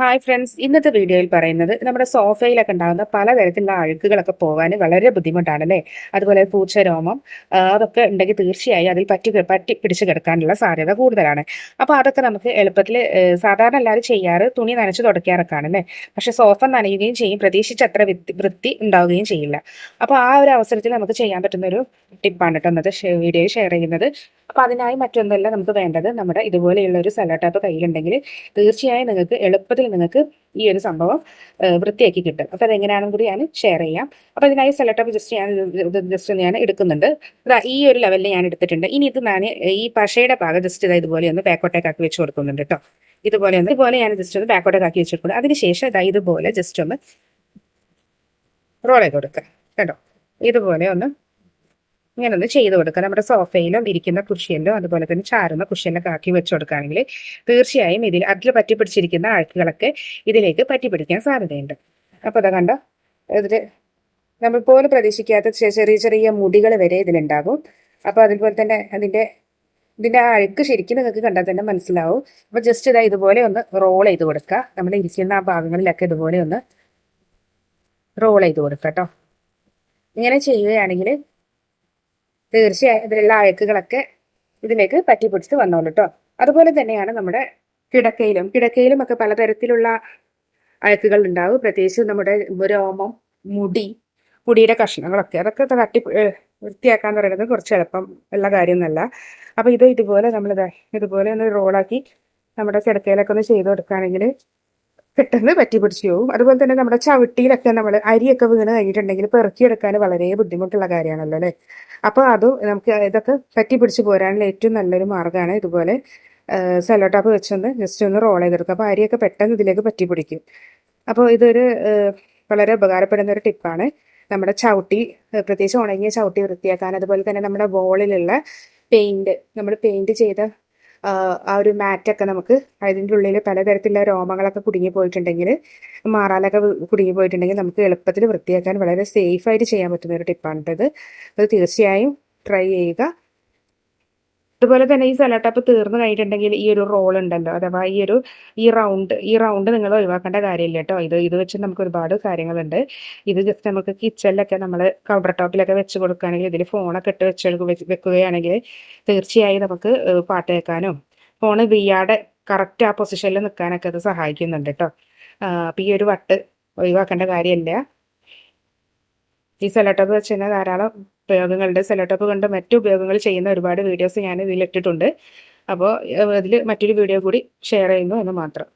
Hi friends ഇന്നത്തെ വീഡിയോയിൽ പറയുന്നത് നമ്മുടെ സോഫയിലൊക്കെ ഉണ്ടാകുന്ന പലതരത്തിലുള്ള അഴുക്കുകളൊക്കെ പോകാൻ വളരെ ബുദ്ധിമുട്ടാണ് അല്ലേ അതുപോലെ പൂച്ചരോമം അതൊക്കെ ഉണ്ടെങ്കിൽ തീർച്ചയായും അതിൽ പറ്റി പറ്റി പിടിച്ച് കിടക്കാനുള്ള സാധ്യത കൂടുതലാണ്. അപ്പോൾ അതൊക്കെ നമുക്ക് എളുപ്പത്തിൽ സാധാരണ എല്ലാവരും ചെയ്യാറ് തുണി നനച്ച് തുടയ്ക്കാറൊക്കെ ആണ് അല്ലേ പക്ഷെ സോഫ നനയുകയും ചെയ്യും പ്രതീക്ഷിച്ച അത്ര വൃത്തി ഉണ്ടാവുകയും ചെയ്യില്ല. അപ്പോൾ ആ ഒരു അവസരത്തിൽ നമുക്ക് ചെയ്യാൻ പറ്റുന്ന ഒരു ടിപ്പാണ് കേട്ടോ ഇന്നത്തെ വീഡിയോയിൽ ഷെയർ ചെയ്യുന്നത്. അപ്പോൾ അതിനായി മറ്റൊന്നല്ല നമുക്ക് വേണ്ടത്? നമ്മുടെ ഇതുപോലെയുള്ള ഒരു സലാഡ് ടാപ്പ് കയ്യിലുണ്ടെങ്കിൽ തീർച്ചയായും നിങ്ങൾക്ക് എളുപ്പത്തിൽ നിങ്ങൾക്ക് ഈ ഒരു സംഭവം വൃത്തിയാക്കി കിട്ടും. അപ്പോൾ അതെങ്ങനെയാണെന്ന് കൂടി ഞാൻ ഷെയർ ചെയ്യാം. അപ്പോൾ ഇതിനായി സലാഡ് ടാപ്പ് ജസ്റ്റ് ഞാൻ ജസ്റ്റ് ഞാൻ എടുക്കുന്നുണ്ട്. ഇതാ ഈ ഒരു ലെവലിൽ ഞാൻ എടുത്തിട്ടുണ്ട്. ഇനി ഇത് ഞാൻ ഈ പശയുടെ ഭാഗം ജസ്റ്റ് ഇതാ ഇതുപോലെ ഒന്ന് ബാക്കോട്ടേക്കാക്കി വെച്ച് കൊടുക്കുന്നുണ്ട് കേട്ടോ. ഇതുപോലെ ഒന്ന് ഇതുപോലെ ഞാൻ ജസ്റ്റ് ഒന്ന് ബാക്കോട്ടേക്കാക്കി വെച്ച് കൊടുക്കുന്നു അതിനുശേഷം ഇതാ ഇതുപോലെ ജസ്റ്റ് ഒന്ന് റോൾ ചെയ്ത് കൊടുക്കുക. കേട്ടോ ഇതുപോലെ ഒന്ന് ഇങ്ങനെ ഒന്ന് ചെയ്ത് കൊടുക്കുക. നമ്മുടെ സോഫയിലും ഇരിക്കുന്ന കുഷ്യനിലും അതുപോലെ തന്നെ ചാരുന്ന കുഷ്യനിലൊക്കെ ആക്കി വെച്ച് കൊടുക്കുകയാണെങ്കിൽ തീർച്ചയായും ഇതിൽ അതിൽ പറ്റി പിടിച്ചിരിക്കുന്ന അഴുക്കുകളൊക്കെ ഇതിലേക്ക് പറ്റിപ്പിടിക്കാൻ സാധ്യതയുണ്ട്. അപ്പോൾ അതാ കണ്ടോ? ഇതിൽ നമ്മൾ പോലും പ്രതീക്ഷിക്കാത്ത ചെറിയ ചെറിയ മുടികൾ വരെ ഇതിലുണ്ടാകും. അപ്പോൾ അതുപോലെ തന്നെ അതിന്റെ ഇതിന്റെ അഴുക്ക് ശരിക്കും നിങ്ങൾക്ക് കണ്ടാൽ തന്നെ മനസ്സിലാവും. അപ്പോൾ ജസ്റ്റ് ഇതാ ഇതുപോലെ ഒന്ന് റോൾ ചെയ്ത് കൊടുക്കുക. നമ്മൾ ഇരിക്കുന്ന ആ ഭാഗങ്ങളിലൊക്കെ ഇതുപോലെ ഒന്ന് റോൾ ചെയ്ത് കൊടുക്കുക കേട്ടോ. ഇങ്ങനെ ചെയ്യുകയാണെങ്കിൽ തീർച്ചയായും ഇതിലുള്ള അഴുക്കുകളൊക്കെ ഇതിലേക്ക് പറ്റിപ്പിടിച്ച് വന്നോളൂ കേട്ടോ അതുപോലെ തന്നെയാണ് നമ്മുടെ കിടക്കയിലും. കിടക്കയിലും ഒക്കെ പലതരത്തിലുള്ള അഴുക്കുകൾ ഉണ്ടാവും. പ്രത്യേകിച്ച് നമ്മുടെ രോമം മുടി മുടിയുടെ കഷ്ണങ്ങളൊക്കെ. അതൊക്കെ തട്ടി വൃത്തിയാക്കാന്ന് പറയുന്നത് കുറച്ച് എളുപ്പം ഉള്ള കാര്യമൊന്നുമല്ല അപ്പോൾ ഇത് ഇതുപോലെ നമ്മൾ ഇതുപോലെ ഒന്ന് റോളാക്കി നമ്മുടെ കിടക്കയിലൊക്കെ ഒന്ന് ചെയ്ത് കൊടുക്കുകയാണെങ്കിൽ പെട്ടെന്ന് പറ്റി പിടിച്ചു പോകും അതുപോലെ തന്നെ നമ്മുടെ ചവിട്ടിയിലൊക്കെ നമ്മൾ അരിയൊക്കെ വീണ് കഴിഞ്ഞിട്ടുണ്ടെങ്കിൽ പെറുക്കിയെടുക്കാൻ വളരെ ബുദ്ധിമുട്ടുള്ള കാര്യമാണല്ലോ അല്ലേ? അപ്പോൾ അതും നമുക്ക് ഇതൊക്കെ പറ്റി പിടിച്ച് പോരാനുള്ള ഏറ്റവും നല്ലൊരു മാർഗമാണ് ഇതുപോലെ സെലോട്ടാപ്പ് ടാപ്പ് വെച്ചൊന്ന് ജസ്റ്റ് ഒന്ന് റോൾ ചെയ്തെടുക്കുക. അപ്പോൾ അരിയൊക്കെ പെട്ടെന്ന് ഇതിലേക്ക് പറ്റി പിടിക്കും. അപ്പോൾ ഇതൊരു വളരെ ഉപകാരപ്പെടുന്ന ഒരു ടിപ്പാണ് നമ്മുടെ ചവിട്ടി പ്രത്യേകിച്ച് ഉണങ്ങിയ ചവിട്ടി വൃത്തിയാക്കാൻ. അതുപോലെ തന്നെ നമ്മുടെ ബോളിലുള്ള പെയിന്റ് നമ്മൾ പെയിന്റ് ചെയ്ത ആ, ഒരു മാറ്റൊക്കെ നമുക്ക് അതിന്റെ ഉള്ളിൽ പലതരത്തിലുള്ള രോമങ്ങളൊക്കെ കുടുങ്ങി പോയിട്ടുണ്ടെങ്കിൽ മാറാലൊക്കെ കുടുങ്ങി പോയിട്ടുണ്ടെങ്കിൽ നമുക്ക് എളുപ്പത്തിൽ വൃത്തിയാക്കാൻ വളരെ സേഫായിട്ട് ചെയ്യാൻ പറ്റുന്ന ഒരു ടിപ്പാണിട്ടത് അത് തീർച്ചയായും ട്രൈ ചെയ്യുക. അതുപോലെ തന്നെ ഈ സലാട്ടപ്പ് തീർന്നു കഴിഞ്ഞിട്ടുണ്ടെങ്കിൽ ഈ ഒരു റോൾ ഉണ്ടല്ലോ. അഥവാ ഈ ഒരു ഈ റൗണ്ട് ഈ റൗണ്ട് നിങ്ങൾ ഒഴിവാക്കേണ്ട കാര്യമില്ല കേട്ടോ. ഇത് ഇത് വെച്ച് നമുക്ക് ഒരുപാട് കാര്യങ്ങളുണ്ട്. ഇത് ജസ്റ്റ് നമുക്ക് കിച്ചണിലൊക്കെ നമ്മൾ കൗണ്ടർ ടോപ്പിലൊക്കെ വെച്ച് കൊടുക്കുകയാണെങ്കിൽ ഇതിൽ ഫോണൊക്കെ ഇട്ട് വെച്ച് വെക്കുകയാണെങ്കിൽ തീർച്ചയായും നമുക്ക് പാട്ട് കേൾക്കാനും ഫോണ് വീയാടെ കറക്റ്റ് ആ പൊസിഷനിൽ നിൽക്കാനൊക്കെ അത് സഹായിക്കുന്നുണ്ട് കേട്ടോ. അപ്പം ഈ ഒരു വട്ട് ഒഴിവാക്കേണ്ട കാര്യമില്ല. ഈ സെലോട്ടോപ്പ് വെച്ച് കഴിഞ്ഞാൽ ധാരാളം ഉപയോഗങ്ങളുണ്ട് സെലോട്ടോപ്പ് കൊണ്ട് മറ്റു ഉപയോഗങ്ങൾ ചെയ്യുന്ന ഒരുപാട് വീഡിയോസ് ഞാൻ ഇതിൽ ഇട്ടിട്ടുണ്ട്. അപ്പോൾ അതിൽ മറ്റൊരു വീഡിയോ കൂടി ഷെയർ ചെയ്യുന്നു എന്ന് മാത്രം.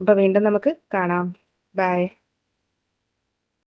അപ്പോൾ വീണ്ടും നമുക്ക് കാണാം. ബൈ.